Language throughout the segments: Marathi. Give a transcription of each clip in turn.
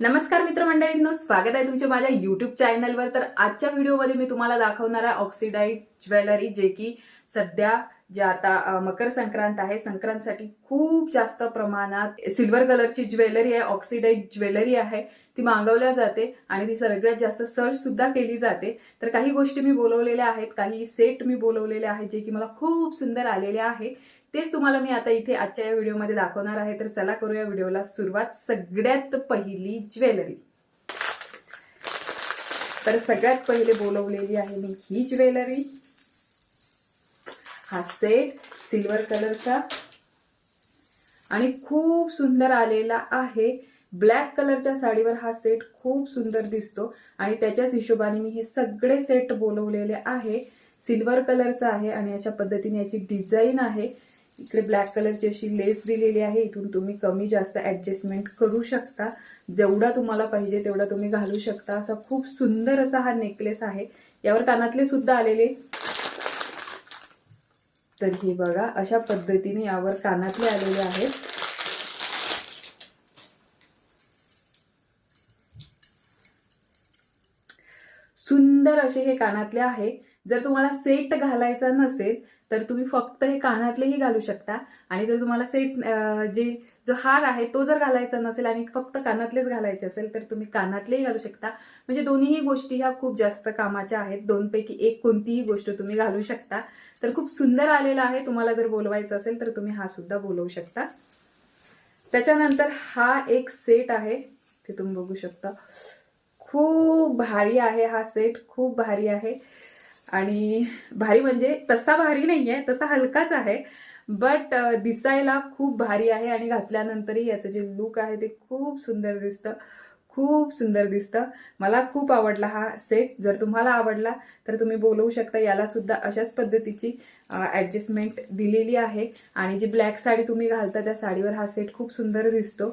नमस्कार मित्रमंडळींनो स्वागत आहे तुमच्या माझ्या युट्यूब चॅनलवर तर आजच्या व्हिडिओमध्ये मी तुम्हाला दाखवणार आहे ऑक्सिडाईट ज्वेलरी जे की सध्या जे आता मकर संक्रांत आहे. संक्रांतसाठी खूप जास्त प्रमाणात सिल्वर कलरची ज्वेलरी आहे ऑक्सिडाईड ज्वेलरी आहे. ती मागवल्या जाते आणि ती सगळ्यात जास्त सर्च सुद्धा केली जाते. तर काही गोष्टी मी बोलवलेल्या आहेत काही सेट मी बोलवलेले आहेत जे की मला खूप सुंदर आलेले आहे. तेच तुम्हाला मी आता इथे आजच्या या व्हिडिओमध्ये दाखवणार आहे. तर चला करूया व्हिडिओला सुरुवात. सगळ्यात पहिली ज्वेलरी. तर सगळ्यात पहिले बोलवलेली आहे मी ही ज्वेलरी. हा सेट सिल्वर कलरचा. आणि खूप सुंदर आलेला आहे. ब्लॅक कलरच्या साडीवर हा सेट खूप सुंदर दिसतो. आणि त्याच्याच हिशोबाने मी हे सगळे सेट बोलवलेले आहे. सिल्वर कलरचा आहे आणि अशा पद्धतीने याची डिझाईन आहे. इकडे ब्लॅक कलरची अशी लेस दिलेली आहे. इथून तुम्ही कमी जास्त ॲडजस्टमेंट करू शकता. जेवढा तुम्हाला पाहिजे तेवढा तुम्ही घालू शकता. असा खूप सुंदर असा हा नेकलेस आहे. यावर कानातले सुद्धा आलेले. तर हे बघा अशा पद्धतीने यावर कानातले आलेले आहेत. सुंदर असे हे कानातले आहे. जर तुम्हाला सेट घालायचा नसेल तर तुम्ही फक्त हे कानातलेही घालू शकता. आणि जर तुम्हाला सेट जे जो हार आहे तो जर घालायचा नसेल आणि फक्त कानातलेच घालायचे असेल तर तुम्ही कानातलेही घालू शकता. म्हणजे दोन्हीही गोष्टी ह्या खूप जास्त कामाच्या आहेत. दोनपैकी एक कोणतीही गोष्ट तुम्ही घालू शकता. तर खूप सुंदर आलेला आहे. तुम्हाला जर बोलवायचं असेल तर तुम्ही हा सुद्धा बोलवू शकता. त्याच्यानंतर हा एक सेट आहे. ते तुम्ही बघू शकता. खूप भारी आहे हा सेट. खूप भारी आहे. आणि भारी म्हणजे तसा भारी नाही आहे तसा हलकाच आहे. बट दिसायला खूप भारी आहे आणि घातल्यानंतरही याचं जे लुक आहे ते खूप सुंदर दिसतं. खूप सुंदर दिसतं. मला खूप आवडला हा सेट जर तुम्हाला आवडला तर तुम्ही बोलवू शकता याला सुद्धा अशाच पद्धतीची ॲडजस्टमेंट दिलेली आहे. आणि जी ब्लॅक साडी तुम्ही घालता त्या साडीवर हा सेट खूप सुंदर दिसतो.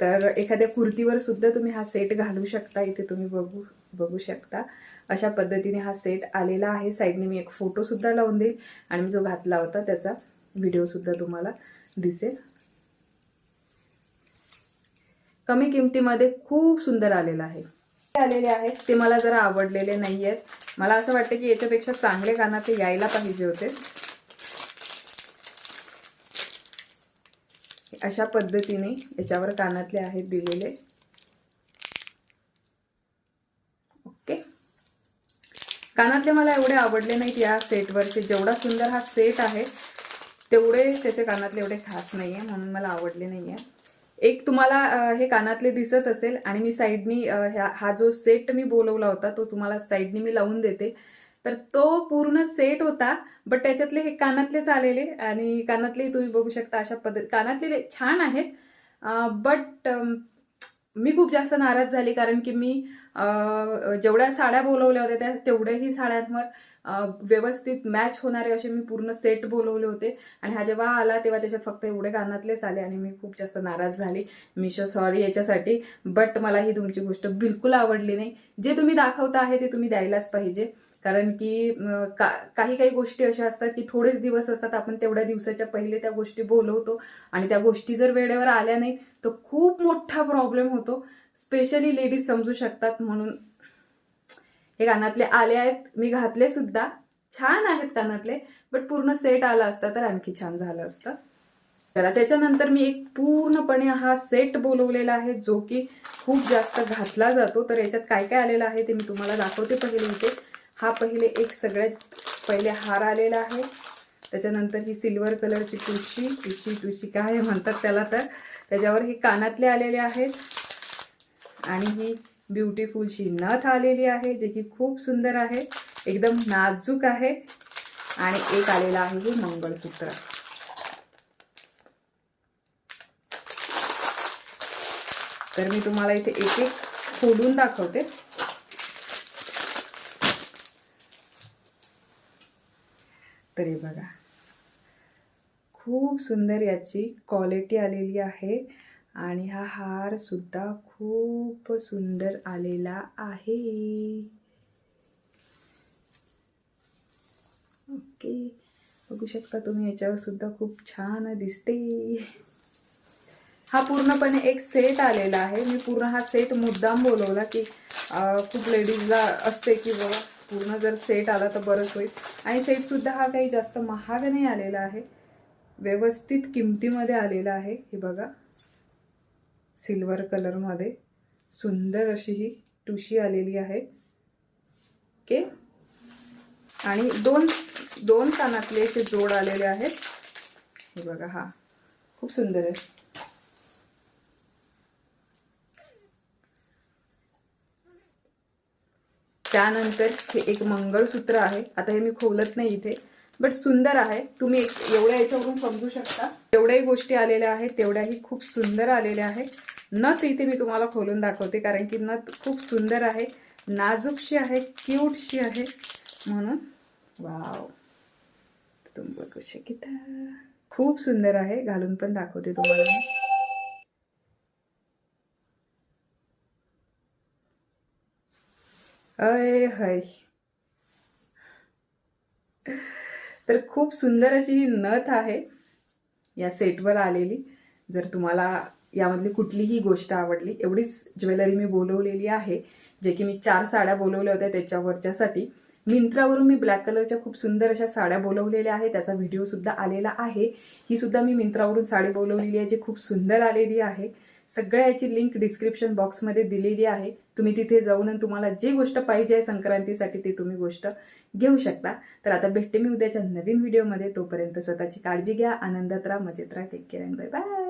तर एखाद्या कुर्तीवर सुद्धा तुम्ही हा सेट घालू शकता. इथे तुम्ही बघू बघू शकता. अशा पद्धतीने हा सेट आलेला आहे. साईडने मी एक फोटोसुद्धा लावून देईल आणि मी जो घातला होता त्याचा व्हिडिओसुद्धा तुम्हाला दिसेल. कमी किमतीमध्ये खूप सुंदर आलेला आहे. आलेले आहेत. ते मला जरा आवडलेले नाही आहेत मला असं वाटतं की याच्यापेक्षा चांगले कानातले यायला पाहिजे होते. अशा पद्धतीने याच्यावर कानातले आहेत दिलेले ओके कानातले मला एवढे आवडले नाहीत या सेटवरचे. जेवढा सुंदर हा सेट आहे तेवढे त्याचे कानातले एवढे खास नाही आहे म्हणून मला आवडले नाही आहे एक तुम्हाला हे कानातले दिसत असेल आणि मी साईडनी ह्या- हा जो सेट मी बोलवला होता तो तुम्हाला साईडनी मी लावून देते. तर तो पूर्ण सेट होता बट त्याच्यातले हे कानातलेच आलेले आणि कानातले तुम्ही बघू शकता अशा पद्धत कानातले छान आहेत बट मी खूप जास्त नाराज झाली कारण की मी जेवढ्या साड्या बोलवल्या होत्या त्या तेवढ्याही साड्यांवर व्यवस्थित मॅच होणारे असे मी पूर्ण सेट बोलवले होते. आणि हा जेव्हा आला तेव्हा त्याच्यात फक्त एवढे कानातलेच आले आणि मी खूप जास्त नाराज झाली. मिशो सॉरी याच्यासाठी. बट मला ही तुमची गोष्ट बिलकुल आवडली नाही. जे तुम्ही दाखवता आहे ते तुम्ही द्यायलाच पाहिजे. कारण की का काही काही गोष्टी अशा असतात की थोडेच दिवस असतात आपण तेवढ्या दिवसाच्या पहिले त्या गोष्टी बोलवतो आणि त्या गोष्टी जर वेळेवर आल्या नाही तर खूप मोठा प्रॉब्लेम होतो. स्पेशली लेडीज समजू शकतात म्हणून. हे कानातले आले आहेत मी घातले सुद्धा. छान आहेत कानातले बट पूर्ण सेट आला असता तर आणखी छान झालं असतं. चला त्याच्यानंतर मी एक पूर्णपणे हा सेट बोलवलेला आहे जो की खूप जास्त घातला जातो. तर याच्यात काय काय आलेलं आहे ते मी तुम्हाला दाखवते पहिले इथे. हा पहिले एक सगळ्यात पहिले हार आलेला आहे. त्याच्यानंतर ही सिल्वर कलरची तुळशी तुळशी तुळशी काय म्हणतात त्याला तर. त्याच्यावर हे कानातले आलेले आहेत. आणि ही ब्युटिफुलशी नथ आलेली आहे जे की खूप सुंदर आहे. एकदम नाजूक आहे. आणि एक आलेला आहे हे मंगळसूत्र. तर मी तुम्हाला इथे एक एक खोलून दाखवते. तरी बघा. खूप सुंदर याची क्वालिटी आलेली आहे आणि हा हारसुद्धा खूप सुंदर आलेला आहे. ओके. बघू शकता तुम्ही याच्यावर सुद्धा खूप छान दिसते. हा पूर्णपणे एक सेट आलेला आहे. मी पूर्ण हा सेट मुद्दाम बोलवला की खूप लेडीजला असते की बाबा पूर्ण जर सेट आला तर बरंच होईल. आणि सेटसुद्धा हा काही जास्त महाग नाही आलेला आहे. व्यवस्थित किमतीमध्ये आलेला आहे. हे बघा. सिल्वर कलरमध्ये सुंदर अशी ही टुशी आलेली आहे. ओके आणि दोन दोन कानातले जे जोड आलेले आहेत. हे बघा हा. खूप सुंदर आहे. त्यानंतर हे एक मंगळसूत्र आहे. आता हे मी खोलत नाही इथे. बट सुंदर आहे. तुम्ही एवढ्या याच्यावरून समजू शकता. जेवढ्याही गोष्टी आलेल्या आहेत तेवढ्याही खूप सुंदर आलेल्या आहेत. नथ इथे मी तुम्हाला खोलून दाखवते कारण की नथ खूप सुंदर आहे नाजूकशी आहे क्यूटशी आहे. म्हणून वाव. तुम बघू शकता. खूप सुंदर आहे. घालून पण दाखवते तुम्हाला अय हय. तर खूप सुंदर अशी ही नथ आहे या सेटवर आलेली. जर तुम्हाला यामधली कुठलीही गोष्ट आवडली एवढीच ज्वेलरी मी बोलवलेली आहे जे की मी चार साड्या बोलवल्या होत्या त्याच्यावरच्यासाठी. मिंत्रावरून मी ब्लॅक कलरच्या खूप सुंदर अशा साड्या बोलवलेल्या आहे त्याचा व्हिडिओ सुद्धा आलेला आहे. ही सुद्धा मी मिंत्रावरून साडी बोलवलेली आहे जी खूप सुंदर आलेली आहे. सगळ्या याची लिंक डिस्क्रिप्शन बॉक्समध्ये दिलेली आहे. तुम्ही तिथे जाऊन आणि तुम्हाला जी गोष्ट पाहिजे आहे संक्रांतीसाठी ती तुम्ही गोष्ट घेऊ शकता. तर आता भेटते मी उद्याच्या नवीन व्हिडिओमध्ये तोपर्यंत स्वतःची काळजी घ्या. आनंदात राहा मजेत राहा. Take care and bye bye